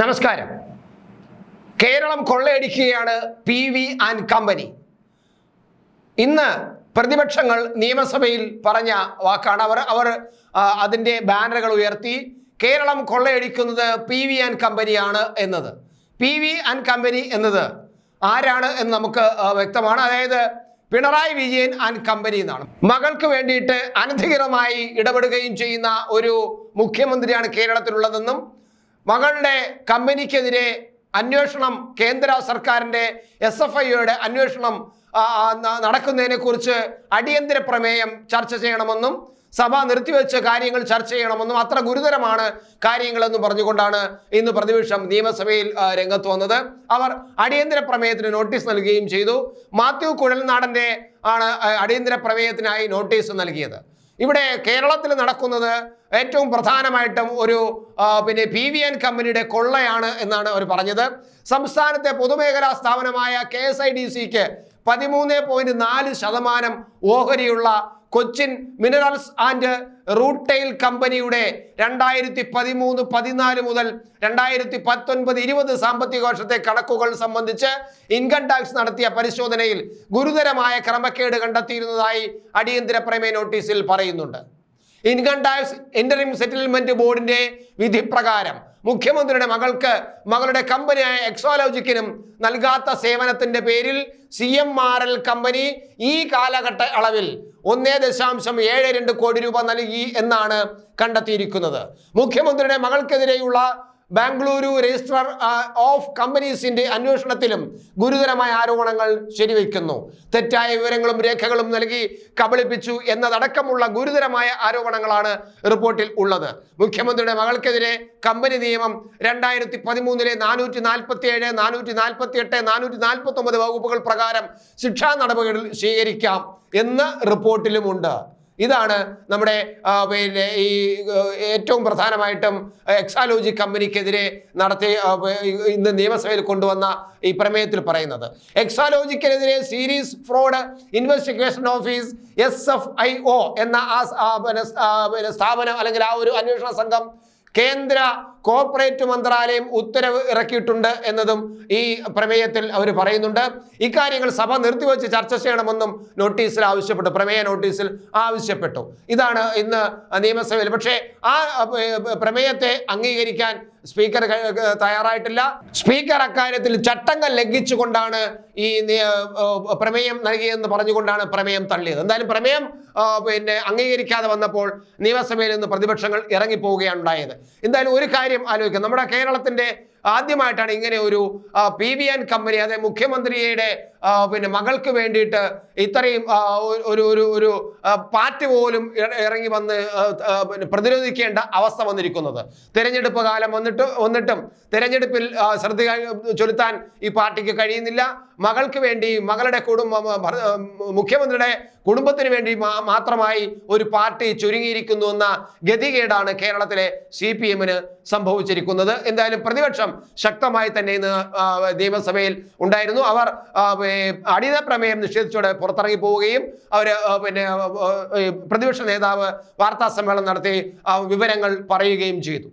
നമസ്കാരം. കേരളം കൊള്ളയടിക്കുകയാണ് P V and company. ഇന്ന് പ്രതിപക്ഷങ്ങൾ നിയമസഭയിൽ പറഞ്ഞ വാക്കാണ്. അവർ അവർ അതിന്റെ ബാനറുകൾ ഉയർത്തി കേരളം കൊള്ളയടിക്കുന്നത് പി വി ആൻഡ് കമ്പനിയാണ് എന്നത്. പി വി ആൻഡ് കമ്പനി എന്നത് ആരാണ് എന്ന് നമുക്ക് വ്യക്തമാണ്. അതായത് പിണറായി വിജയൻ ആൻഡ് കമ്പനി എന്നാണ്. മകൾക്ക് വേണ്ടിയിട്ട് അനധികൃതമായി ഇടപെടുകയും ചെയ്യുന്ന ഒരു മുഖ്യമന്ത്രിയാണ് കേരളത്തിലുള്ളതെന്നും മകളുടെ കമ്പനിക്കെതിരെ അന്വേഷണം കേന്ദ്ര സർക്കാരിന്റെ എസ് എഫ് ഐയുടെ അന്വേഷണം നടക്കുന്നതിനെക്കുറിച്ച് അടിയന്തര പ്രമേയം ചർച്ച ചെയ്യണമെന്നും സഭ നിർത്തിവെച്ച കാര്യങ്ങൾ ചർച്ച ചെയ്യണമെന്നും അത്ര ഗുരുതരമാണ് കാര്യങ്ങളെന്നും പറഞ്ഞുകൊണ്ടാണ് ഇന്ന് പ്രതിപക്ഷം നിയമസഭയിൽ രംഗത്ത് വന്നത്. അവർ അടിയന്തര പ്രമേയത്തിന് നോട്ടീസ് നൽകുകയും ചെയ്തു. മാത്യു കുഴൽനാടന്റെ ആണ് അടിയന്തര പ്രമേയത്തിനായി നോട്ടീസ് നൽകിയത്. ഇവിടെ കേരളത്തിൽ നടക്കുന്നത് ഏറ്റവും പ്രധാനമായിട്ടും ഒരു പിന്നെ പി വി എൻ കമ്പനിയുടെ കൊള്ളയാണ് എന്നാണ് അവർ പറഞ്ഞത്. സംസ്ഥാനത്തെ പൊതുമേഖലാ സ്ഥാപനമായ കെ എസ് ഐ ഡി സിക്ക് പതിമൂന്ന് പോയിന്റ് നാല് ശതമാനം ഓഹരിയുള്ള കൊച്ചിൻ മിനറൽസ് ആൻഡ് റൂട്ടെയിൽ കമ്പനിയുടെ രണ്ടായിരത്തി പതിമൂന്ന് പതിനാല് മുതൽ രണ്ടായിരത്തി പത്തൊൻപത് ഇരുപത് സാമ്പത്തിക വർഷത്തെ കണക്കുകൾ സംബന്ധിച്ച് ഇൻകം ടാക്സ് നടത്തിയ പരിശോധനയിൽ ഗുരുതരമായ ക്രമക്കേട് കണ്ടെത്തിയിരുന്നതായി അടിയന്തര പ്രമേയ നോട്ടീസിൽ പറയുന്നുണ്ട്. ഇൻകം ടാക്സ് ഇന്ററിം സെറ്റിൽമെന്റ് ബോർഡിന്റെ വിധി പ്രകാരം മുഖ്യമന്ത്രിയുടെ മകൾക്ക് മകളുടെ കമ്പനിയായ എക്സോലോജിക്കിനും നൽകാത്ത സേവനത്തിന്റെ പേരിൽ C M R L company ഈ കാലഘട്ട അളവിൽ ഒന്നേ ദശാംശം ഏഴ് രണ്ട് കോടി രൂപ നൽകി എന്നാണ് കണ്ടെത്തിയിരിക്കുന്നത്. മുഖ്യമന്ത്രിയുടെ മകൾക്കെതിരെയുള്ള ബാംഗ്ലൂരു രജിസ്ട്രാർ ഓഫ് കമ്പനീസിന്റെ അന്വേഷണത്തിലും ഗുരുതരമായ ആരോപണങ്ങൾ ശരിവയ്ക്കുന്നു. തെറ്റായ വിവരങ്ങളും രേഖകളും നൽകി കബളിപ്പിച്ചു എന്നതടക്കമുള്ള ഗുരുതരമായ ആരോപണങ്ങളാണ് റിപ്പോർട്ടിൽ ഉള്ളത്. മുഖ്യമന്ത്രിയുടെ മകൾക്കെതിരെ കമ്പനി നിയമം രണ്ടായിരത്തി പതിമൂന്നിലെ നാനൂറ്റി നാൽപ്പത്തി ഏഴ് നാനൂറ്റി നാൽപ്പത്തി എട്ട് നാനൂറ്റി നാൽപ്പത്തി ഒമ്പത് വകുപ്പുകൾ പ്രകാരം ശിക്ഷാ നടപടികൾ സ്വീകരിക്കാം എന്ന് റിപ്പോർട്ടിലുമുണ്ട്. ഇതാണ് നമ്മുടെ പിന്നെ ഈ ഏറ്റവും പ്രധാനമായിട്ടും എക്സാലോജി കമ്പനിക്കെതിരെ നടത്തി ആ, ഇന്ന് നിയമസഭയിൽ കൊണ്ടുവന്ന ഈ പ്രമേയത്തിൽ പറയുന്നത്. എക്സാലോജിക്കെതിരെ serious fraud investigation office S F I O എന്ന ആ സ്ഥാപനം അല്ലെങ്കിൽ ആ ഒരു അന്വേഷണ സംഘം കേന്ദ്ര കോർപ്പറേറ്റ് മന്ത്രാലയം ഉത്തരവ് ഇറക്കിയിട്ടുണ്ട് എന്നതും ഈ പ്രമേയത്തിൽ അവർ പറയുന്നുണ്ട്. ഇക്കാര്യങ്ങൾ സഭ നിർത്തിവെച്ച് ചർച്ച ചെയ്യണമെന്നും നോട്ടീസിൽ ആവശ്യപ്പെട്ടു. പ്രമേയ നോട്ടീസിൽ ആവശ്യപ്പെട്ടു. ഇതാണ് ഇന്ന് നിയമസഭയിൽ. പക്ഷേ ആ പ്രമേയത്തെ അംഗീകരിക്കാൻ സ്പീക്കർ തയ്യാറായിട്ടില്ല. സ്പീക്കർ അക്കാര്യത്തിൽ ചട്ടങ്ങൾ ലംഘിച്ചുകൊണ്ടാണ് ഈ പ്രമേയം നൽകിയതെന്ന് പറഞ്ഞുകൊണ്ടാണ് പ്രമേയം തള്ളിയത്. എന്തായാലും പ്രമേയം പിന്നെ അംഗീകരിക്കാതെ വന്നപ്പോൾ നിയമസഭയിൽ നിന്ന് പ്രതിപക്ഷങ്ങൾ ഇറങ്ങിപ്പോവുകയാണ് ഉണ്ടായത്. എന്തായാലും ഒരു കാര്യം ആലോചിക്കുക നമ്മുടെ കേരളത്തിന്റെ ആദ്യമായിട്ടാണ് ഇങ്ങനെ ഒരു പി വി എൻ കമ്പനി അതായത് മുഖ്യമന്ത്രിയുടെ പിന്നെ മകൾക്ക് വേണ്ടിയിട്ട് ഇത്രയും ഒരു ഒരു ഒരു പാറ്റ് പോലും ഇറങ്ങി വന്ന് പ്രതിരോധിക്കേണ്ട അവസ്ഥ വന്നിരിക്കുന്നത്. തിരഞ്ഞെടുപ്പ് കാലം വന്നിട്ട് വന്നിട്ടും തിരഞ്ഞെടുപ്പിൽ ശ്രദ്ധ ചൊലുത്താൻ ഈ പാർട്ടിക്ക് കഴിയുന്നില്ല. മകൾക്ക് വേണ്ടി മകളുടെ കുടുംബം മുഖ്യമന്ത്രിയുടെ കുടുംബത്തിന് വേണ്ടി മാത്രമായി ഒരു പാർട്ടി ചുരുങ്ങിയിരിക്കുന്നു എന്ന ഗതികേടാണ് കേരളത്തിലെ സി പി എമ്മിന് സംഭവിച്ചിരിക്കുന്നത്. എന്തായാലും പ്രതിപക്ഷം ശക്തമായി തന്നെ ഇന്ന് നിയമസഭയിൽ ഉണ്ടായിരുന്നു. അവർ അടിത പ്രമേയം നിഷേധിച്ചോടെ പുറത്തിറങ്ങി പോവുകയും അവർ പിന്നെ പ്രതിപക്ഷ നേതാവ് വാർത്താ സമ്മേളനം നടത്തി വിവരങ്ങൾ പറയുകയും ചെയ്തു.